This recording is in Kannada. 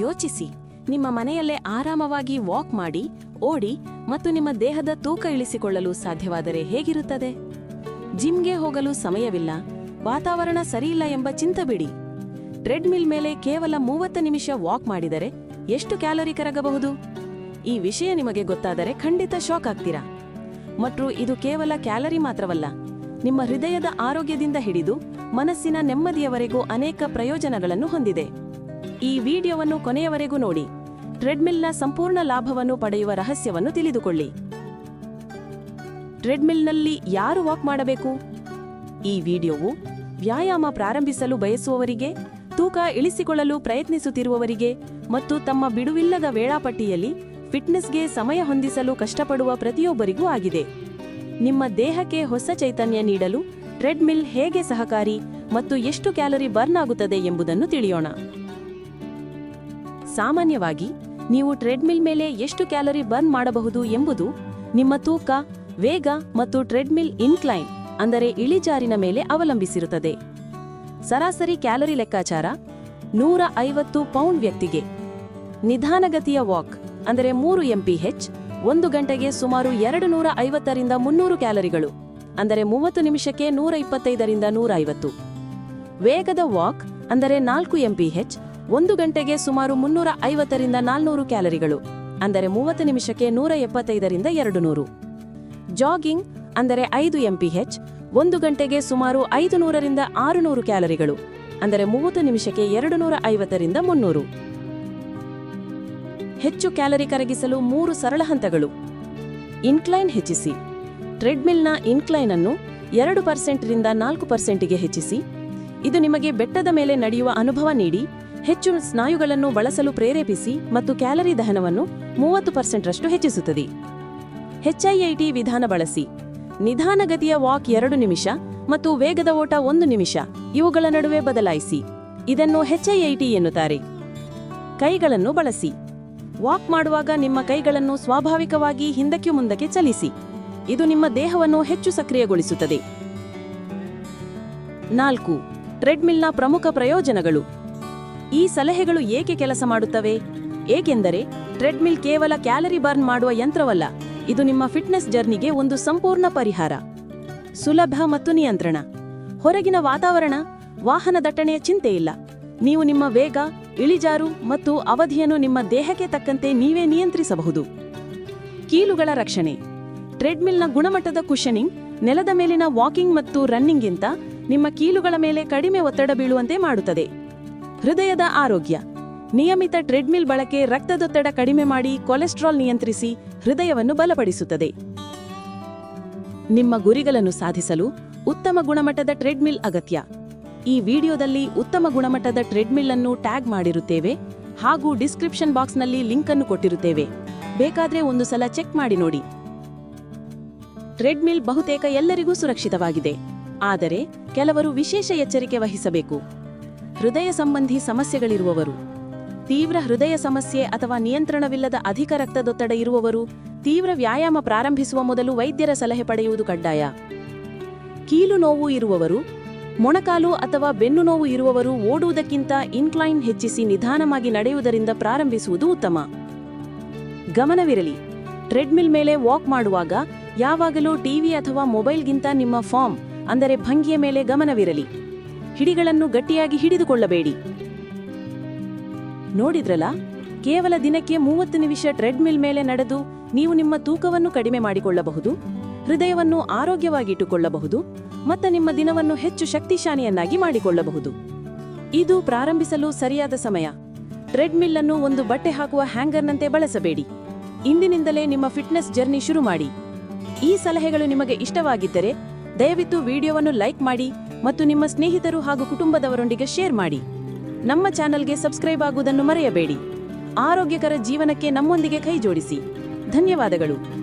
ಯೋಚಿಸಿ, ನಿಮ್ಮ ಮನೆಯಲ್ಲೇ ಆರಾಮವಾಗಿ ವಾಕ್ ಮಾಡಿ, ಓಡಿ ಮತ್ತು ನಿಮ್ಮ ದೇಹದ ತೂಕ ಇಳಿಸಿಕೊಳ್ಳಲು ಸಾಧ್ಯವಾದರೆ ಹೇಗಿರುತ್ತದೆ? ಜಿಮ್ಗೆ ಹೋಗಲು ಸಮಯವಿಲ್ಲ, ವಾತಾವರಣ ಸರಿಯಿಲ್ಲ ಎಂಬ ಚಿಂತೆ ಬಿಡಿ. ಟ್ರೆಡ್ಮಿಲ್ ಮೇಲೆ ಕೇವಲ ಮೂವತ್ತು ನಿಮಿಷ ವಾಕ್ ಮಾಡಿದರೆ ಎಷ್ಟು ಕ್ಯಾಲೋರಿ ಕರಗಬಹುದು? ಈ ವಿಷಯ ನಿಮಗೆ ಗೊತ್ತಾದರೆ ಖಂಡಿತ ಶಾಕ್ ಆಗ್ತೀರಾ? ಮತ್ತು ಇದು ಕೇವಲ ಕ್ಯಾಲರಿ ಮಾತ್ರವಲ್ಲ, ನಿಮ್ಮ ಹೃದಯದ ಆರೋಗ್ಯದಿಂದ ಹಿಡಿದು ಮನಸ್ಸಿನ ನೆಮ್ಮದಿಯವರೆಗೂ ಅನೇಕ ಪ್ರಯೋಜನಗಳನ್ನು ಹೊಂದಿದೆ. ಈ ವಿಡಿಯೋವನ್ನು ಕೊನೆಯವರೆಗೂ ನೋಡಿ. ಟ್ರೆಡ್ಮಿಲ್ನ ಸಂಪೂರ್ಣ ಲಾಭವನ್ನು ಪಡೆಯುವ ರಹಸ್ಯವನ್ನು ತಿಳಿದುಕೊಳ್ಳಿ. ಟ್ರೆಡ್ಮಿಲ್ನಲ್ಲಿ ಯಾರು ವಾಕ್ ಮಾಡಬೇಕು? ಈ ವಿಡಿಯೋವು ವ್ಯಾಯಾಮ ಪ್ರಾರಂಭಿಸಲು ಬಯಸುವವರಿಗೆ, ತೂಕ ಇಳಿಸಿಕೊಳ್ಳಲು ಪ್ರಯತ್ನಿಸುತ್ತಿರುವವರಿಗೆ ಮತ್ತು ತಮ್ಮ ಬಿಡುವಿಲ್ಲದ ವೇಳಾಪಟ್ಟಿಯಲ್ಲಿ ಫಿಟ್ನೆಸ್ಗೆ ಸಮಯ ಹೊಂದಿಸಲು ಕಷ್ಟಪಡುವ ಪ್ರತಿಯೊಬ್ಬರಿಗೂ ಆಗಿದೆ. ನಿಮ್ಮ ದೇಹಕ್ಕೆ ಹೊಸ ಚೈತನ್ಯ ನೀಡಲು ಟ್ರೆಡ್ಮಿಲ್ ಹೇಗೆ ಸಹಕಾರಿ ಮತ್ತು ಎಷ್ಟು ಕ್ಯಾಲರಿ ಬರ್ನ್ ಆಗುತ್ತದೆ ಎಂಬುದನ್ನು ತಿಳಿಯೋಣ. ಸಾಮಾನ್ಯವಾಗಿ ನೀವು ಟ್ರೆಡ್ಮಿಲ್ ಮೇಲೆ ಎಷ್ಟು ಕ್ಯಾಲೋರಿ ಬರ್ನ್ ಮಾಡಬಹುದು ಎಂಬುದು ನಿಮ್ಮ ತೂಕ, ವೇಗ ಮತ್ತು ಟ್ರೆಡ್ಮಿಲ್ ಇನ್ಕ್ಲೈನ್ ಅಂದರೆ ಇಳಿಜಾರಿನ ಮೇಲೆ ಅವಲಂಬಿಸಿರುತ್ತದೆ. ಸರಾಸರಿ ಕ್ಯಾಲೋರಿ ಲೆಕ್ಕಾಚಾರ ನೂರ ಐವತ್ತು ಪೌಂಡ್ ವ್ಯಕ್ತಿಗೆ. ನಿಧಾನಗತಿಯ ವಾಕ್ ಅಂದರೆ ಮೂರು ಎಂಪಿಹೆಚ್ ಒಂದು ಗಂಟೆಗೆ ಸುಮಾರು ಎರಡು ನೂರ ಐವತ್ತರಿಂದ ಮುನ್ನೂರು ಕ್ಯಾಲರಿಗಳು ಅಂದರೆ ಮೂವತ್ತು ನಿಮಿಷಕ್ಕೆ ನೂರ ಇಪ್ಪತ್ತೈದರಿಂದ ನೂರ ಐವತ್ತು ವೇಗದ ವಾಕ್ ಅಂದರೆ ನಾಲ್ಕು ಎಂಪಿಹೆಚ್ ಒಂದು ಗಂಟೆಗೆ ಸುಮಾರು ಮುನ್ನೂರ ಐವತ್ತರಿಂದ ನಾಲ್ನೂರು ಕ್ಯಾಲರಿಗಳು, ಅಂದರೆ ಮೂವತ್ತು ನಿಮಿಷಕ್ಕೆ ನೂರ ಎಪ್ಪತ್ತೈದರಿಂದ ಎರಡು ನೂರು. ಜಾಗಿಂಗ್, ಅಂದರೆ ಐದು ಎಂಪಿಹೆಚ್, ಒಂದು ಗಂಟೆಗೆ ಸುಮಾರು ಐದು ನೂರರಿಂದ ಆರು ನೂರು ಕ್ಯಾಲರಿಗಳು, ಅಂದರೆ ಮೂವತ್ತು ನಿಮಿಷಕ್ಕೆ ಎರಡು ನೂರ ಐವತ್ತರಿಂದ ಮುನ್ನೂರು. ಹೆಚ್ಚು ಕ್ಯಾಲರಿ ಕರಗಿಸಲು ಮೂರು ಸರಳ ಹಂತಗಳು. ಇನ್ಕ್ಲೈನ್ ಹೆಚ್ಚಿಸಿ. ಟ್ರೆಡ್ಮಿಲ್ನ ಇನ್ಕ್ಲೈನ್ ಅನ್ನು ಎರಡು ಪರ್ಸೆಂಟ್ರಿಂದ ನಾಲ್ಕು ಪರ್ಸೆಂಟಿಗೆ ಹೆಚ್ಚಿಸಿ. ಇದು ನಿಮಗೆ ಬೆಟ್ಟದ ಮೇಲೆ ನಡೆಯುವ ಅನುಭವ ನೀಡಿ. ಹೆಚ್ಚು ಸ್ನಾಯುಗಳನ್ನು ಬಳಸಲು ಪ್ರೇರೇಪಿಸಿ ಮತ್ತು ಕ್ಯಾಲರಿ ದಹನವನ್ನು ಮೂವತ್ತು ಪರ್ಸೆಂಟ್ರಷ್ಟು ಹೆಚ್ಚಿಸುತ್ತದೆ. ಹೆಚ್ಐಐಟಿ ವಿಧಾನ ಬಳಸಿ. ನಿಧಾನಗತಿಯ ವಾಕ್ ಎರಡು ನಿಮಿಷ ಮತ್ತು ವೇಗದ ಓಟ ಒಂದು ನಿಮಿಷ. ಇವುಗಳ ನಡುವೆ ಬದಲಾಯಿಸಿ. ಇದನ್ನು ಹೆಚ್ಐಐಟಿ ಎನ್ನುತ್ತಾರೆ. ಕೈಗಳನ್ನು ಬಳಸಿ. ವಾಕ್ ಮಾಡುವಾಗ ನಿಮ್ಮ ಕೈಗಳನ್ನು ಸ್ವಾಭಾವಿಕವಾಗಿ ಹಿಂದಕ್ಕೆ ಮುಂದಕ್ಕೆ ಚಲಿಸಿ. ಇದು ನಿಮ್ಮ ದೇಹವನ್ನು ಹೆಚ್ಚು ಸಕ್ರಿಯಗೊಳಿಸುತ್ತದೆ. ನಾಲ್ಕು. ಟ್ರೆಡ್ಮಿಲ್ನ ಪ್ರಮುಖ ಪ್ರಯೋಜನಗಳು. ಈ ಸಲಹೆಗಳು ಏಕೆ ಕೆಲಸ ಮಾಡುತ್ತವೆ? ಏಕೆಂದರೆ ಟ್ರೆಡ್ಮಿಲ್ ಕೇವಲ ಕ್ಯಾಲರಿ ಬರ್ನ್ ಮಾಡುವ ಯಂತ್ರವಲ್ಲ, ಇದು ನಿಮ್ಮ ಫಿಟ್ನೆಸ್ ಜರ್ನಿಗೆ ಒಂದು ಸಂಪೂರ್ಣ ಪರಿಹಾರ. ಸುಲಭ ಮತ್ತು ನಿಯಂತ್ರಣ. ಹೊರಗಿನ ವಾತಾವರಣ, ವಾಹನ ದಟ್ಟಣೆಯ ಚಿಂತೆ ಇಲ್ಲ. ನೀವು ನಿಮ್ಮ ವೇಗ, ಇಳಿಜಾರು ಮತ್ತು ಅವಧಿಯನ್ನು ನಿಮ್ಮ ದೇಹಕ್ಕೆ ತಕ್ಕಂತೆ ನೀವೇ ನಿಯಂತ್ರಿಸಬಹುದು. ಕೀಲುಗಳ ರಕ್ಷಣೆ. ಟ್ರೆಡ್ಮಿಲ್ನ ಗುಣಮಟ್ಟದ ಕುಷನಿಂಗ್ ನೆಲದ ಮೇಲಿನ ವಾಕಿಂಗ್ ಮತ್ತು ರನ್ನಿಂಗ್ಗಿಂತ ನಿಮ್ಮ ಕೀಲುಗಳ ಮೇಲೆ ಕಡಿಮೆ ಒತ್ತಡ ಬೀಳುವಂತೆ ಮಾಡುತ್ತದೆ. ಹೃದಯದ ಆರೋಗ್ಯ. ನಿಯಮಿತ ಟ್ರೆಡ್ಮಿಲ್ ಬಳಕೆ ರಕ್ತದೊತ್ತಡ ಕಡಿಮೆ ಮಾಡಿ ಕೊಲೆಸ್ಟ್ರಾಲ್ ನಿಯಂತ್ರಿಸಿ ಹೃದಯವನ್ನು ಬಲಪಡಿಸುತ್ತದೆ. ನಿಮ್ಮ ಗುರಿಗಳನ್ನು ಸಾಧಿಸಲು ಉತ್ತಮ ಗುಣಮಟ್ಟದ ಟ್ರೆಡ್ಮಿಲ್ ಅಗತ್ಯ. ಈ ವಿಡಿಯೋದಲ್ಲಿ ಉತ್ತಮ ಗುಣಮಟ್ಟದ ಟ್ರೆಡ್ಮಿಲ್ ಅನ್ನು ಟ್ಯಾಗ್ ಮಾಡಿರುತ್ತೇವೆ ಹಾಗೂ ಡಿಸ್ಕ್ರಿಪ್ಷನ್ ಬಾಕ್ಸ್ನಲ್ಲಿ ಲಿಂಕ್ ಅನ್ನು ಕೊಟ್ಟಿರುತ್ತೇವೆ. ಬೇಕಾದ್ರೆ ಒಂದು ಸಲ ಚೆಕ್ ಮಾಡಿ ನೋಡಿ. ಟ್ರೆಡ್ಮಿಲ್ ಬಹುತೇಕ ಎಲ್ಲರಿಗೂ ಸುರಕ್ಷಿತವಾಗಿದೆ. ಆದರೆ ಕೆಲವರು ವಿಶೇಷ ಎಚ್ಚರಿಕೆ ವಹಿಸಬೇಕು. ಹೃದಯ ಸಂಬಂಧಿ ಸಮಸ್ಯೆಗಳಿರುವವರು, ತೀವ್ರ ಹೃದಯ ಸಮಸ್ಯೆ ಅಥವಾ ನಿಯಂತ್ರಣವಿಲ್ಲದ ಅಧಿಕ ರಕ್ತದೊತ್ತಡ ಇರುವವರು, ತೀವ್ರ ವ್ಯಾಯಾಮ ಪ್ರಾರಂಭಿಸುವ ಮೊದಲು ವೈದ್ಯರ ಸಲಹೆ ಪಡೆಯುವುದು ಕಡ್ಡಾಯ. ಕೀಲು ನೋವು ಇರುವವರು, ಮೊಣಕಾಲು ಅಥವಾ ಬೆನ್ನು ನೋವು ಇರುವವರು ಓಡುವುದಕ್ಕಿಂತ ಇನ್ಕ್ಲೈನ್ ಹೆಚ್ಚಿಸಿ ನಿಧಾನವಾಗಿ ನಡೆಯುವುದರಿಂದ ಪ್ರಾರಂಭಿಸುವುದು ಉತ್ತಮ. ಗಮನವಿರಲಿ, ಟ್ರೆಡ್ಮಿಲ್ ಮೇಲೆ ವಾಕ್ ಮಾಡುವಾಗ ಯಾವಾಗಲೂ ಟಿವಿ ಅಥವಾ ಮೊಬೈಲ್ಗಿಂತ ನಿಮ್ಮ ಫಾರ್ಮ್, ಅಂದರೆ ಭಂಗಿಯ ಮೇಲೆ ಗಮನವಿರಲಿ. ಹಿಡಿಗಳನ್ನು ಗಟ್ಟಿಯಾಗಿ ಹಿಡಿದುಕೊಳ್ಳಬೇಡಿ. ನೋಡಿದ್ರಲ್ಲ? ಕೇವಲ ದಿನಕ್ಕೆ ಮೂವತ್ತು ನಿಮಿಷ ಟ್ರೆಡ್ಮಿಲ್ ಮೇಲೆ ನಡೆದು ನೀವು ನಿಮ್ಮ ತೂಕವನ್ನು ಕಡಿಮೆ ಮಾಡಿಕೊಳ್ಳಬಹುದು, ಹೃದಯವನ್ನು ಆರೋಗ್ಯವಾಗಿಟ್ಟುಕೊಳ್ಳಬಹುದು, ಮತ್ತು ನಿಮ್ಮ ದಿನವನ್ನು ಹೆಚ್ಚು ಶಕ್ತಿಶಾಲಿಯನ್ನಾಗಿ ಮಾಡಿಕೊಳ್ಳಬಹುದು. ಇದು ಪ್ರಾರಂಭಿಸಲು ಸರಿಯಾದ ಸಮಯ. ಟ್ರೆಡ್ಮಿಲ್ ಅನ್ನು ಒಂದು ಬಟ್ಟೆ ಹಾಕುವ ಹ್ಯಾಂಗರ್ನಂತೆ ಬಳಸಬೇಡಿ. ಇಂದಿನಿಂದಲೇ ನಿಮ್ಮ ಫಿಟ್ನೆಸ್ ಜರ್ನಿ ಶುರು ಮಾಡಿ. ಈ ಸಲಹೆಗಳು ನಿಮಗೆ ಇಷ್ಟವಾಗಿದ್ದರೆ ದಯವಿಟ್ಟು ವಿಡಿಯೋವನ್ನು ಲೈಕ್ ಮಾಡಿ ಮತ್ತು ನಿಮ್ಮ ಸ್ನೇಹಿತರು ಹಾಗೂ ಕುಟುಂಬದವರೊಂದಿಗೆ ಶೇರ್ ಮಾಡಿ. ನಮ್ಮ ಚಾನೆಲ್ಗೆ ಸಬ್ಸ್ಕ್ರೈಬ್ ಆಗುವುದನ್ನು ಮರೆಯಬೇಡಿ. ಆರೋಗ್ಯಕರ ಜೀವನಕ್ಕೆ ನಮ್ಮೊಂದಿಗೆ ಕೈ ಜೋಡಿಸಿ ಧನ್ಯವಾದಗಳು.